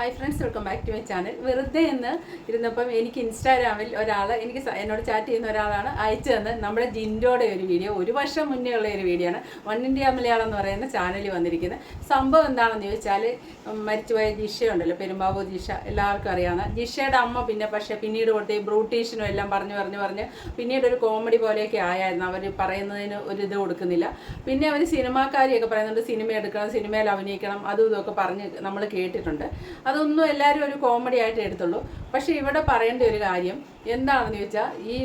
Hi friends welcome back to my channel വെറുതെ എന്ന് ഇരുന്നപ്പം എനിക്ക് ഇൻസ്റ്റാഗ്രാമിൽ ഒരാൾ എനിക്ക് എന്നോട് ചാറ്റ് ചെയ്യുന്ന ഒരാളാണ് അയച്ചു തന്ന് നമ്മുടെ ജിൻഡോയുടെ ഒരു വീഡിയോ ഒരു വർഷം മുന്നേ ഉള്ള ഒരു വീഡിയോ ആണ്. വൺ ഇന്ത്യ മലയാളം എന്ന് പറയുന്ന ചാനലിൽ വന്നിരിക്കുന്നത് സംഭവം എന്താണെന്ന് ചോദിച്ചാൽ മരിച്ചുപോയ ജിഷയുണ്ടല്ലോ പെരുമ്പാവൂർ ജിഷ. എല്ലാവർക്കും അറിയാവുന്ന ജിഷയുടെ അമ്മ പിന്നെ പക്ഷേ പിന്നീട് കൊടുത്ത് ഈ ബ്രൂട്ടീഷനും എല്ലാം പറഞ്ഞു പറഞ്ഞു പറഞ്ഞ് പിന്നീട് ഒരു കോമഡി പോലെയൊക്കെ ആയായിരുന്നു. അവർ പറയുന്നതിന് ഒരു ഇത് കൊടുക്കുന്നില്ല. പിന്നെ അവർ സിനിമാക്കാരിയൊക്കെ പറയുന്നുണ്ട് സിനിമ എടുക്കണം സിനിമയിൽ അഭിനയിക്കണം. അതും ഇതൊക്കെ പറഞ്ഞ് നമ്മൾ കേട്ടിട്ടുണ്ട്. അതൊന്നും എല്ലാവരും ഒരു കോമഡി ആയിട്ട് എടുത്തുള്ളൂ. പക്ഷേ ഇവിടെ പറയേണ്ട ഒരു കാര്യം എന്താണെന്ന് ചോദിച്ചാൽ ഈ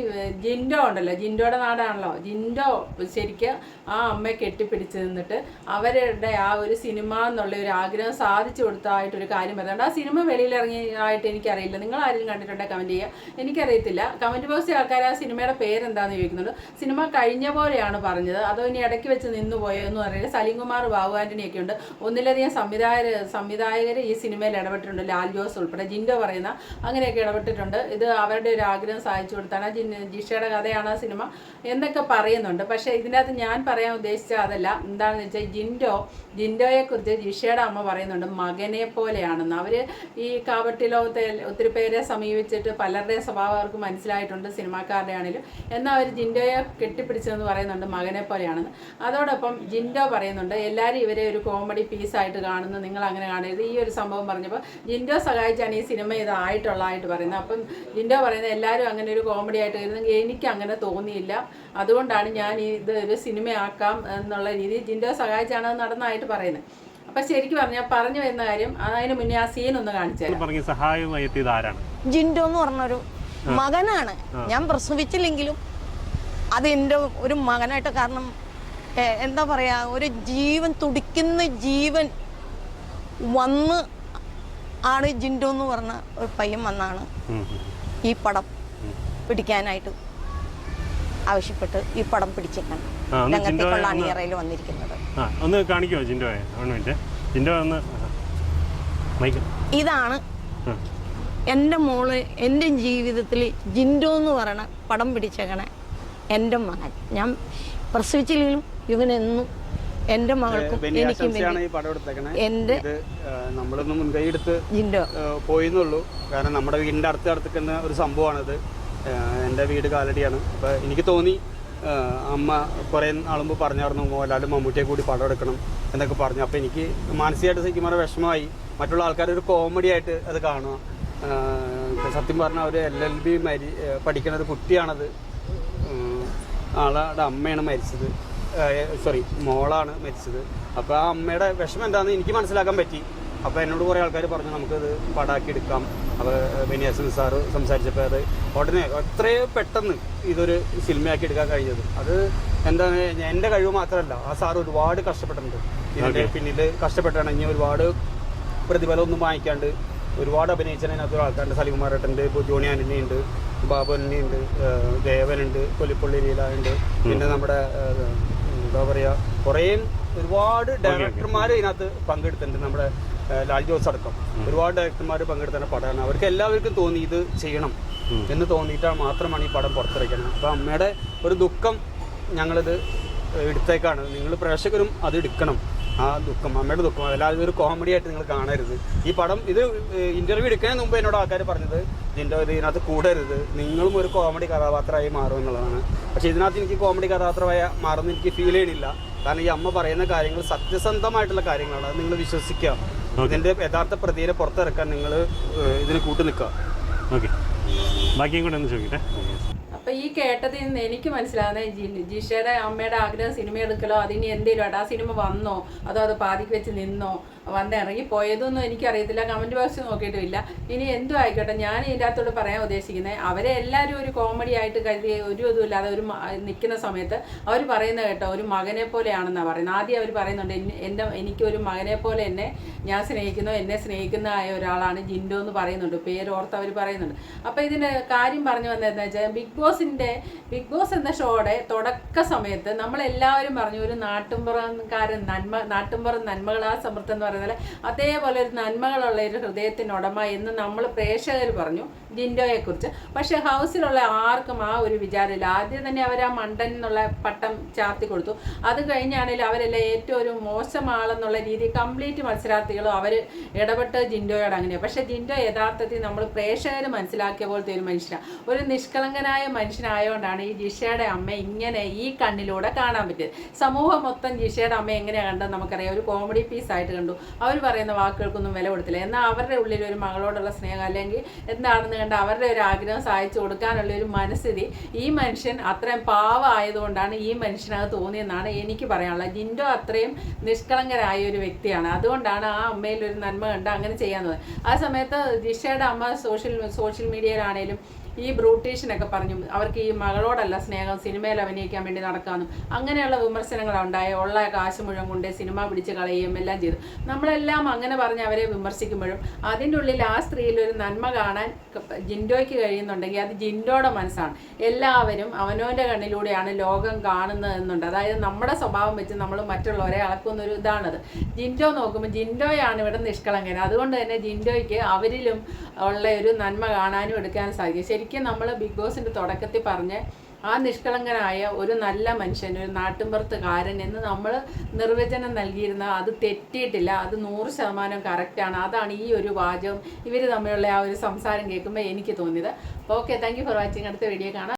ജിൻഡോ ഉണ്ടല്ലോ ജിൻഡോയുടെ നാടാണല്ലോ. ജിൻഡോ ശരിക്കും ആ അമ്മയെ കെട്ടിപ്പിടിച്ച് നിന്നിട്ട് അവരുടെ ആ ഒരു സിനിമ എന്നുള്ള ഒരു ആഗ്രഹം സാധിച്ചു കൊടുത്തായിട്ടൊരു കാര്യം പറയുന്നുണ്ട്. ആ സിനിമ വെളിയിലിറങ്ങിയതായിട്ട് എനിക്കറിയില്ല. നിങ്ങൾ ആരെങ്കിലും കണ്ടിട്ടുണ്ടെങ്കിൽ കമന്റ് ചെയ്യുക. എനിക്കറിയത്തില്ല. കമന്റ് ബോക്സിൽ ആൾക്കാർ ആ സിനിമയുടെ പേരെന്താണെന്ന് ചോദിക്കുന്നുണ്ട്. സിനിമ കഴിഞ്ഞ പോലെയാണ് പറഞ്ഞത്. അതോ ഇനി ഇടയ്ക്ക് വെച്ച് നിന്നു പോയെന്ന് എന്ന് സലീം സലീംകുമാർ ബാബു ആന്റണിയൊക്കെ ഉണ്ട്. ഒന്നിലധികം സംവിധായകർ സംവിധായകർ ഈ സിനിമയിൽ ഇടപെട്ടിട്ടുണ്ട്. ലാൽ ജോസ് ഉൾപ്പെടെ. ജിൻഡോ പറയുന്ന അങ്ങനെയൊക്കെ ഇടപെട്ടിട്ടുണ്ട്. ഇത് അവരുടെ ഒരു ആഗ്രഹം സാധിച്ചു കൊടുത്താണ്. ജിഷയുടെ കഥയാണ് ആ സിനിമ. എന്നൊക്കെ പറയുന്നുണ്ട്. പക്ഷേ ഇതിനകത്ത് ഞാൻ പറയാൻ ഉദ്ദേശിച്ച അതല്ല. എന്താണെന്ന് വെച്ചാൽ ജിൻഡോ ജിൻഡോയെക്കുറിച്ച് ജിഷയുടെ അമ്മ പറയുന്നുണ്ട്. മകനെ പോലെയാണെന്ന്. അവർ ഈ കാവട്ടി ലോകത്തെ ഒത്തിരി പേരെ സമീപിച്ചിട്ട് പലരുടെയും സ്വഭാവം അവർക്ക് മനസ്സിലായിട്ടുണ്ട് സിനിമാക്കാരുടെ ആണെങ്കിലും. എന്നാൽ അവർ ജിൻഡോയെ കെട്ടിപ്പിടിച്ചതെന്ന് പറയുന്നുണ്ട് മകനെ പോലെയാണെന്ന്. അതോടൊപ്പം ജിൻഡോ പറയുന്നുണ്ട് എല്ലാവരും ഇവരെ ഒരു കോമഡി പീസായിട്ട് കാണുന്നു. നിങ്ങൾ അങ്ങനെ കാണരുത്. ഈ ഒരു സംഭവം പറഞ്ഞപ്പോൾ ജിൻഡോ സഹായിച്ചാണ് ഈ സിനിമ ഇതായിട്ടുള്ളതായിട്ട് പറയുന്നത്. അപ്പം ജിൻഡോ പറയുന്നത് എല്ലാവരും അങ്ങനെ ഒരു കോമഡി ആയിട്ട് കരുതുന്നെങ്കിൽ എനിക്ക് അങ്ങനെ തോന്നിയില്ല. അതുകൊണ്ടാണ് ഞാൻ ഈ ഇത് ഒരു സിനിമയാക്കാം എന്നുള്ള രീതിയിൽ ജിൻഡോ സഹായിച്ചാണ് അത് നടന്നതായിട്ട് പറയുന്നത്. അപ്പൊ ശരിക്കും പറഞ്ഞാൽ പറഞ്ഞു വരുന്ന കാര്യം അതിന് മുന്നേ ആ സീൻ ഒന്ന് കാണിച്ചു ജിൻഡോ എന്ന് പറഞ്ഞൊരു മകനാണ്. ഞാൻ പ്രസവിച്ചില്ലെങ്കിലും അത് എന്റെ ഒരു മകനായിട്ട് കാരണം എന്താ പറയാ ഒരു ജീവൻ തുടിക്കുന്ന ജീവൻ വന്ന് ആണ് ജിൻഡോ എന്ന് പറഞ്ഞ ഒരു പയ്യൻ വന്നാണ്. ഈ പടം പിടിക്കാനായിട്ട് ആവശ്യപ്പെട്ട് ഈ പടം പിടിച്ചേക്കാൻ ആ, ഒന്ന് ജിൻഡോയെ രംഗത്തേക്കുള്ള ഒന്ന് അണിയറയിൽ വന്നിരിക്കുന്നത്. ഒന്ന് കാണിക്കുമോ ജിൻഡോയെ ഒരു മിനിറ്റ് ജിൻഡോ ഒന്ന് ഇതാണ്. എന്റെ മോൾ എന്റെ ജീവിതത്തിൽ ജിൻഡോ എന്ന് പറയണ പടം പിടിച്ചേക്കണ എന്റെ മകൻ. ഞാൻ പ്രസവിച്ചില്ലെങ്കിലും ഇവനെന്നും എന്റെ മകൾക്കും എനിക്കും എന്റെ നമ്മളൊന്ന് മുൻകൈ എടുത്ത് പോയിന്നുള്ളൂ. കാരണം നമ്മുടെ വീടിന്റെ അടുത്ത് അടുത്തുക്കുന്ന ഒരു സംഭവമാണിത്. ആ, എന്റെ വീട് കാലടിയാണ്. അപ്പോൾ എനിക്ക് തോന്നി അമ്മ കുറേ നാളുമ്പോൾ പറഞ്ഞായിരുന്നു മോഹൻലാലും മമ്മൂട്ടിയെ കൂടി പടം എടുക്കണം എന്നൊക്കെ പറഞ്ഞു. അപ്പോൾ എനിക്ക് മാനസികമായിട്ട് പറഞ്ഞാൽ വിഷമമായി. മറ്റുള്ള ആൾക്കാർ ഒരു കോമഡി ആയിട്ട് അത് കാണുക. സത്യം പറഞ്ഞാൽ ഒരു എൽ എൽ ബി മരി പഠിക്കുന്ന ഒരു കുട്ടിയാണത്. ആളുടെ അമ്മയാണ് മരിച്ചത്. സോറി മോളാണ് മരിച്ചത്. അപ്പോൾ ആ അമ്മയുടെ വിഷമം എന്താണെന്ന് എനിക്ക് മനസ്സിലാക്കാൻ പറ്റി. അപ്പോൾ എന്നോട് കുറേ ആൾക്കാർ പറഞ്ഞു നമുക്കത് പടാക്കി എടുക്കാം. അപ്പോൾ ബെനിയാസൻ സാറ് സംസാരിച്ചപ്പോൾ അത് ഉടനെ എത്രയും പെട്ടെന്ന് ഇതൊരു സിനിമയാക്കി എടുക്കാൻ കഴിഞ്ഞത്. അത് എന്താണ് എന്റെ കഴിവ് മാത്രമല്ല ആ സാർ ഒരുപാട് കഷ്ടപ്പെട്ടിട്ടുണ്ട്. ഇതിന്റെ പിന്നിൽ കഷ്ടപ്പെട്ടാണ്. ഇനി ഒരുപാട് പ്രതിഫലമൊന്നും വാങ്ങിക്കാണ്ട് ഒരുപാട് അഭിനയിച്ചതിനകത്ത് ആൾക്കാരുണ്ട് സലികുമാരേട്ടന്റെ ഇപ്പോൾ ജോണി ആന്റണി ഉണ്ട് ബാബു ആന്റണി ഉണ്ട് ദേവനുണ്ട് കൊല്ലിപ്പള്ളി ലീല ഉണ്ട് പിന്നെ നമ്മുടെ എന്താ പറയുക കുറേ ഒരുപാട് ഡയറക്ടർമാർ ഇതിനകത്ത് പങ്കെടുത്തിട്ടുണ്ട് നമ്മുടെ ലാൽ ജോസ് അടക്കം. ഒരുപാട് ഡയറക്ടർമാർ പങ്കെടുത്ത പടമാണ്. അവർക്ക് എല്ലാവർക്കും തോന്നി ഇത് ചെയ്യണം എന്ന് തോന്നിയിട്ടാണ് മാത്രമാണ് ഈ പടം പുറത്തിറക്കുന്നത് അപ്പോൾ അമ്മയുടെ ഒരു ദുഃഖം ഞങ്ങളിത് എടുത്തേക്കാണ്. നിങ്ങൾ പ്രേക്ഷകരും അത് എടുക്കണം. ആ ദുഃഖം അമ്മയുടെ ദുഃഖം. അല്ലാതെ ഒരു കോമഡി ആയിട്ട് നിങ്ങൾ കാണരുത്. ഈ പടം ഇത് ഇന്റർവ്യൂ എടുക്കുന്നതിന് മുമ്പ് എന്നോട് ആൾക്കാർ പറഞ്ഞത് ഇതിന്റെ ഇത് ഇതിനകത്ത് കൂടരുത്. നിങ്ങളും ഒരു കോമഡി കഥാപാത്രമായി മാറും എന്നുള്ളതാണ്. പക്ഷേ ഇതിനകത്ത് എനിക്ക് കോമഡി കഥാപാത്രമായി മാറുമെന്ന് എനിക്ക് ഫീൽ ചെയ്യണില്ല. കാരണം ഈ അമ്മ പറയുന്ന കാര്യങ്ങൾ സത്യസന്ധമായിട്ടുള്ള കാര്യങ്ങളാണ്. അത് നിങ്ങൾ വിശ്വസിക്കുക. ഇതിന്റെ യഥാർത്ഥ പ്രതിയെ പുറത്തിറക്കാൻ നിങ്ങൾ ഇതിന് കൂട്ടു നിൽക്കുക ഓക്കെ ബാക്കിയും കൂടെ ഒന്ന് ചോദിക്കട്ടെ? അപ്പൊ ഈ കേട്ടതിൽ നിന്ന് എനിക്ക് മനസ്സിലാകുന്നത് ജി- ജിഷയുടെ അമ്മയുടെ ആഗ്രഹം സിനിമ എടുക്കലോ? അതിന് എന്തെങ്കിലും ആ സിനിമ വന്നോ? അതോ അത് പാതിക്ക് വെച്ച് നിന്നോ? വന്ന് ഇറങ്ങി പോയതൊന്നും എനിക്കറിയത്തില്ല. കമന്റ് ബോക്സ് നോക്കിയിട്ടുമില്ല ഇനി എന്തും ആയിക്കോട്ടെ. ഞാൻ ഇതിന്റെ അകത്തോട് പറയാൻ ഉദ്ദേശിക്കുന്നത് അവരെ എല്ലാവരും ഒരു കോമഡി ആയിട്ട് കരുതി ഒരു ഇതുമില്ലാതെ ഒരു നിൽക്കുന്ന സമയത്ത് അവർ പറയുന്നത് കേട്ടോ ഒരു മകനെ പോലെയാണെന്നാണ് പറയുന്നത്. ആദ്യം അവർ പറയുന്നുണ്ട് എന്റെ എനിക്ക് ഒരു മകനെ പോലെ എന്നെ ഞാൻ സ്നേഹിക്കുന്നു എന്നെ സ്നേഹിക്കുന്ന ആയ ഒരാളാണ് ജിൻഡോ എന്ന് പറയുന്നുണ്ട്. പേര് ഓർത്ത് അവർ പറയുന്നുണ്ട്. അപ്പോൾ ഇതിന്റെ കാര്യം പറഞ്ഞു വന്നതെന്ന് വെച്ചാൽ ബിഗ് ബോസിന്റെ ബിഗ് ബോസ് എന്ന ഷോയുടെ തുടക്ക സമയത്ത് നമ്മളെല്ലാവരും പറഞ്ഞു ഒരു നാട്ടുംപുറംകാരൻ നന്മ നാട്ടുംപുറം നന്മകളാ സമൃദ്ധം എന്ന് പറയുന്ന പറയുന്നത് അതേപോലെ ഒരു നന്മകളുള്ള ഒരു ഹൃദയത്തിനുടമ എന്ന് നമ്മൾ പ്രേക്ഷകർ പറഞ്ഞു ജിൻഡോയെക്കുറിച്ച്. പക്ഷേ ഹൗസിലുള്ള ആർക്കും ആ ഒരു വിചാരമില്ല. ആദ്യം തന്നെ അവർ ആ മണ്ടൻ എന്നുള്ള പട്ടം ചാർത്തി കൊടുത്തു. അത് കഴിഞ്ഞാണെങ്കിലും അവരെല്ലാം ഏറ്റവും ഒരു മോശം ആളെന്നുള്ള രീതി കംപ്ലീറ്റ് മത്സരാർത്ഥികളും അവർ ഇടപെട്ട് ജിൻഡോയോട് അങ്ങനെയാണ്. പക്ഷേ ജിൻഡോ യഥാർത്ഥത്തിൽ നമ്മൾ പ്രേക്ഷകർ മനസ്സിലാക്കിയ പോലത്തെ ഒരു മനുഷ്യനാണ്. ഒരു നിഷ്കളങ്കനായ മനുഷ്യനായതുകൊണ്ടാണ് ഈ ജിഷയുടെ അമ്മ ഇങ്ങനെ ഈ കണ്ണിലൂടെ കാണാൻ പറ്റിയത്. സമൂഹം മൊത്തം ജിഷയുടെ അമ്മ എങ്ങനെയാണ് കണ്ടത് നമുക്കറിയാം. ഒരു കോമഡി പീസ് ആയിട്ട് കണ്ടു. അവർ പറയുന്ന വാക്കുകൾക്കൊന്നും വില കൊടുത്തില്ല. എന്നാൽ അവരുടെ ഉള്ളിൽ ഒരു മകളോടുള്ള സ്നേഹം അല്ലെങ്കിൽ എന്താണെന്ന് കണ്ട് അവരുടെ ഒരു ആഗ്രഹം സഹായിച്ചു കൊടുക്കാനുള്ള ഒരു മനസ്ഥിതി ഈ മനുഷ്യൻ അത്രയും പാവമായതുകൊണ്ടാണ് ഈ മനുഷ്യനത് തോന്നിയെന്നാണ് എനിക്ക് പറയാനുള്ളത്. ജിൻഡോ അത്രയും നിഷ്കളങ്കരായ ഒരു വ്യക്തിയാണ്. അതുകൊണ്ടാണ് ആ അമ്മയിൽ ഒരു നന്മ കണ്ട് അങ്ങനെ ചെയ്യാൻ തോന്നുന്നത് ആ സമയത്ത് ജിഷയുടെ അമ്മ സോഷ്യൽ സോഷ്യൽ മീഡിയയിലാണേലും ഈ ബ്രൂട്ടീഷനൊക്കെ പറഞ്ഞു അവർക്ക് ഈ മകളോടല്ല സ്നേഹം സിനിമയിൽ അഭിനയിക്കാൻ വേണ്ടി നടക്കാമെന്നും അങ്ങനെയുള്ള വിമർശനങ്ങൾ ഉണ്ടായ ഉള്ള കാശ് മുഴുവൻ കൊണ്ട് സിനിമ പിടിച്ച് കളയുകയും എല്ലാം ചെയ്തു. നമ്മളെല്ലാം അങ്ങനെ പറഞ്ഞ് അവരെ വിമർശിക്കുമ്പോഴും അതിന്റെ ഉള്ളിൽ ആ സ്ത്രീയിൽ ഒരു നന്മ കാണാൻ ജിൻഡോയ്ക്ക് കഴിയുന്നുണ്ടെങ്കിൽ അത് ജിൻഡോയുടെ മനസ്സാണ്. എല്ലാവരും അവനോന്റെ കണ്ണിലൂടെയാണ് ലോകം കാണുന്നത് എന്നുണ്ട്. അതായത് നമ്മുടെ സ്വഭാവം വെച്ച് നമ്മൾ മറ്റുള്ളവരെ അളക്കുന്ന ഒരു ഇതാണത്. ജിൻഡോ നോക്കുമ്പോൾ ജിൻഡോയാണ് ഇവിടെ നിഷ്കളങ്കൻ. അതുകൊണ്ട് തന്നെ ജിൻഡോയ്ക്ക് അവരിലും ഉള്ള ഒരു നന്മ കാണാനും എടുക്കാനും സാധിക്കും. ശരിക്കും നമ്മൾ ബിഗ് ബോസിന്റെ തുടക്കത്തിൽ പറഞ്ഞ് ആ നിഷ്കളങ്കനായ ഒരു നല്ല മനുഷ്യൻ ഒരു നാട്ടിൻപുറത്തുകാരൻ എന്ന് നമ്മൾ നിർവചനം നൽകിയിരുന്ന അത് തെറ്റിയിട്ടില്ല. അത് നൂറ് ശതമാനം കറക്റ്റാണ് അതാണ് ഈ ഒരു വാചകം ഇവർ തമ്മിലുള്ള ആ ഒരു സംസാരം കേൾക്കുമ്പോൾ എനിക്ക് തോന്നിയത്. ഓക്കെ താങ്ക് ഫോർ വാച്ചിങ് അടുത്ത വീഡിയോ കാണാം.